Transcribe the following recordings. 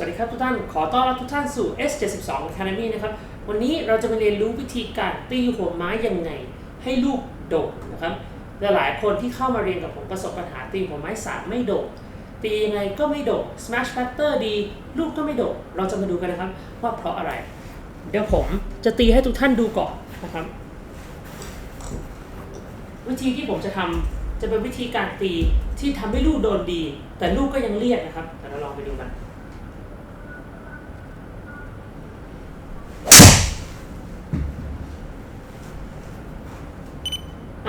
สวัสดีครับทุกท่าน ขอต้อนรับทุกท่านสู่ S72 Academy นะครับ วันนี้เราจะมาเรียนรู้วิธีการตีหัวไม้ยังไง ให้ลูกโด่งนะครับลหลายคนที่เข้ามาเรียนกับผมประสบปัญหาตีหัวไม้สามไม่โด่ง ตียังไงก็ไม่โด่ง Smash Factor ดี ลูกก็ไม่โด่ง เราจะมาดูกันนะครับว่าเพราะอะไร เดี๋ยวผมจะตีให้ทุกท่านดูก่อนนะครับ วิธีที่ผมจะทำจะเป็นวิธีการตีที่ทำให้ลูกโดนดี แต่ลูกก็ยังเรียกนะครับ เราลองไปดูกัน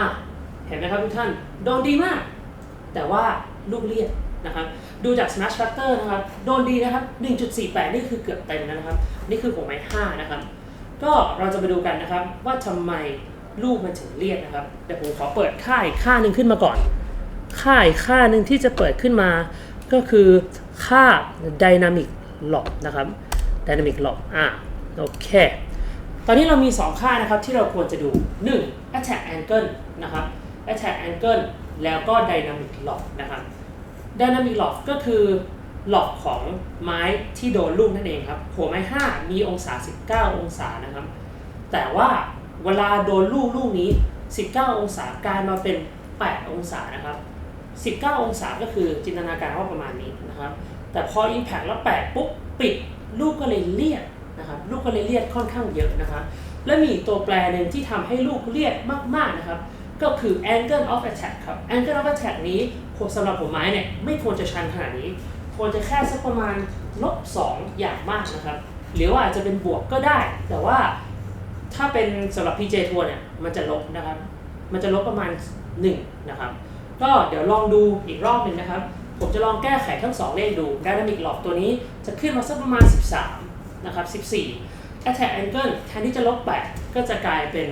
อะเห็นไหมครับทุกท่านโดนดีมาก แต่ว่าลูกเลียดนะครับดูจาก Smash Factor นะครับโดนดีนะครับ 1.48 นี่คือเกือบเต็มแล้วนะครับ นี่คือหัวไม้ 5 นะครับ ก็เราจะมาดูกันนะครับ ว่าทำไมลูกมันถึงเลียดนะครับเดี๋ยวผมขอเปิดค่าอีกค่าหนึ่งขึ้นมาก่อน ค่าอีกค่าหนึ่งที่จะเปิดขึ้นมา ก็คือค่า Dynamic Lock นะครับ Dynamic Lock อะโอเค ตอนนี้เรามี 2 ค่านะครับที่เราควรจะดู 1. attack angle นะครับ attack angle แล้วก็ dynamic lock นะครับ dynamic lock ก็คือหลอกของไม้ที่โดนลูกนั่นเองครับหัวไม้ 5 มีองศา 19 องศานะครับ แต่ว่าเวลาโดนลูกลูกนี้ 19 องศากลายมาเป็น 8 องศานะครับ 19 องศาก็คือจินตนาการว่าประมาณนี้นะครับ แต่พอ Impact แล้ว 8 ปุ๊บ ปิดลูกก็เลยเลียด นะครับลูกก็เลยเลียดค่อนข้างเยอะนะครับและมีตัวแปรหนึ่งที่ทำให้ลูกเลียดมาก ๆ นะครับ ก็คือ angle of attack ครับ angle of attack นี้สำหรับหัวไม้เนี่ยไม่ควรจะชันขนาดนี้ ควรจะแค่สักประมาณลบ2อย่างมากนะครับ หรือว่าอาจจะเป็นบวกก็ได้ แต่ว่าถ้าเป็นสำหรับ PJ ทัวร์เนี่ยมันจะลบนะครับ มันจะลบประมาณ 1 นะครับ ก็เดี๋ยวลองดูอีกรอบหนึ่งนะครับ ผมจะลองแก้ไขทั้ง 2 เลขดู Dynamic Lock ตัวนี้จะขึ้นมาสักประมาณ 13 นะครับ14 Attack Angle แทนที่จะลบ8ก็จะกลายเป็น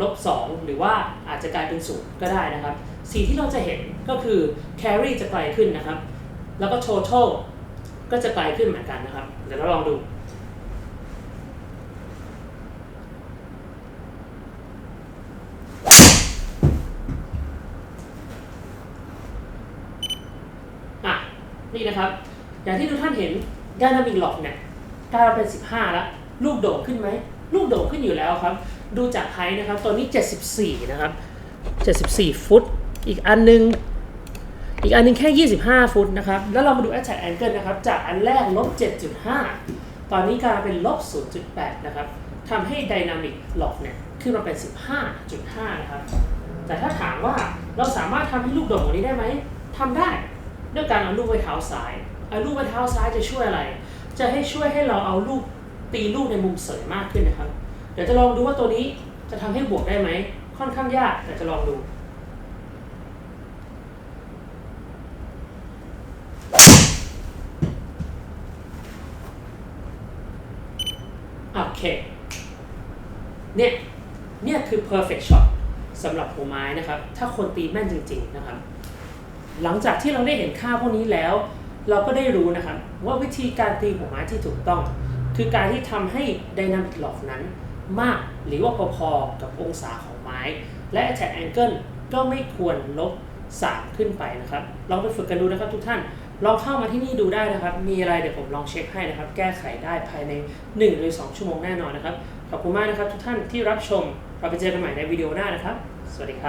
ลบ2หรือว่าอาจจะกลายเป็น0ก็ได้นะครับสีที่เราจะเห็นก็คือ Carry จะไกลขึ้นนะครับ แล้วก็ Total ก็จะไกลขึ้นเหมือนกันนะครับ เดี๋ยวเราลองดูอะนี่นะครับ อย่างที่ทุกท่านเห็น Dynamic Lock เนี่ย กลายเป็น 15 แล้ว ลูกโด่งขึ้นไหม ลูกโด่งขึ้นอยู่แล้วครับ ดูจากไฮนะครับ ตัวนี้ 74 นะครับ 74 ฟุต อีกอันนึง อีกอันนึงแค่ 25 ฟุตนะครับ แล้วเรามาดู Attack Angle นะครับ จากอันแรกลบ 7.5 ตอนนี้กลายเป็นลบ 0.8 นะครับทำให้ Dynamic Lock เนี่ยขึ้นมาเป็น 15.5 นะครับ แต่ถ้าถามว่าเราสามารถทำให้ลูกโด่งกว่านี้ได้ไหมทำได้ ด้วยการเอาลูกไว้เท้าซ้ายเอาลูกไว้เท้าซ้ายจะช่วยอะไร จะให้ช่วยให้เราเอาลูกตีลูกในมุมเสยมากขึ้นนะครับ เดี๋ยวจะลองดูว่าตัวนี้จะทำให้บวกได้ไหม ค่อนข้างยากแต่จะลองดูโอเคเนี่ยเนี่ยคือ perfect shot สำหรับหัวไม้นะครับ ถ้าคนตีแม่นจริง ๆ นะครับ หลังจากที่เราได้เห็นค่าพวกนี้แล้ว เราก็ได้รู้นะครับว่าวิธีการตีหัวไม้ที่ถูกต้อง คือการที่ทำให้ Dynamic Lock นั้นมากหรือว่าพอๆกับองศาของไม้ และ Attack Angle ก็ไม่ควรลบ 3 ขึ้นไปนะครับ ลองไปฝึกกันดูนะครับทุกท่าน ลองเข้ามาที่นี่ดูได้นะครับ มีอะไรเดี๋ยวผมลองเช็คให้นะครับ แก้ไขได้ภายใน 1 หรือ 2 ชั่วโมงแน่นอนนะครับ ขอบคุณมากนะครับทุกท่านที่รับชม เราไปเจอกันใหม่ในวิดีโอหน้านะครับ สวัสดีครับ